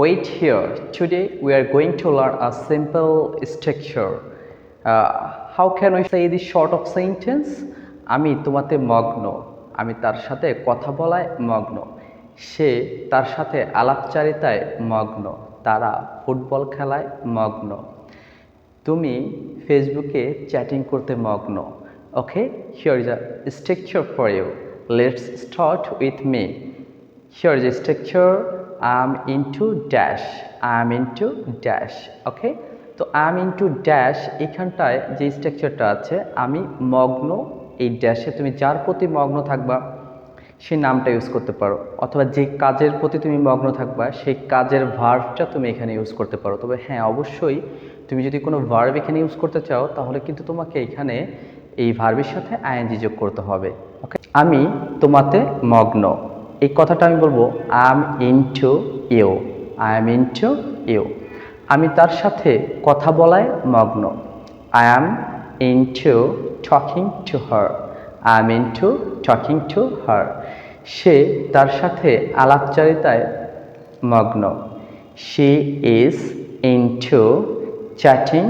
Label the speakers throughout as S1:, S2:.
S1: wait here. Today we are going to learn a simple structure. Uh, how can we say this short of sentence? আমি তোমাতে মগ্ন। আমি তার সাথে কথা বলায় মগ্ন। সে তার সাথে আলাপচারিতায় মগ্ন। তারা ফুটবল খেলায় মগ্ন। তুমি ফেসবুকে চ্যাটিং করতে মগ্ন। Okay here is a structure for you let's start with me here is a structure. Am into dash am into dash okay তো আম ইনটু ড্যাশ এখানটায় যে স্ট্রাকচারটা আছে, আমি মগ্ন এই ড্যাশে তুমি যার প্রতি মগ্ন থাকবা সেই নামটা ইউজ করতে পারো। অথবা যে কাজের প্রতি তুমি মগ্ন থাকবা, সেই কাজের ভার্বটা তুমি এখানে ইউজ করতে পারো। তবে হ্যাঁ অবশ্যই তুমি যদি কোনো ভার্ব এখানে ইউজ করতে চাও, তাহলে কিন্তু তোমাকে এখানে এই ভার্বের সাথে আইএনজি যোগ করতে হবে ওকে আমি তোমাতে মগ্ন। এই কথাটা আমি বলব am into you I am into you আমি তার সাথে কথা বলায় মগ্ন। I am into talking to her I am into talking to her সে তার সাথে আলাপচারিতায় মগ্ন। She is into chatting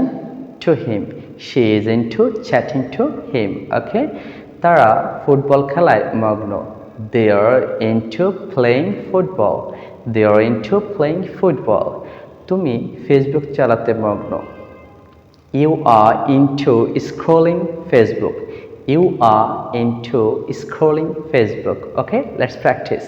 S1: to him she is into chatting to him okay তারা ফুটবল খেলায় মগ্ন। They are into playing football. They are into playing football. তুমি Facebook চালাতে মগ্ন You are into scrolling Facebook. You are into scrolling Facebook. Okay, let's practice.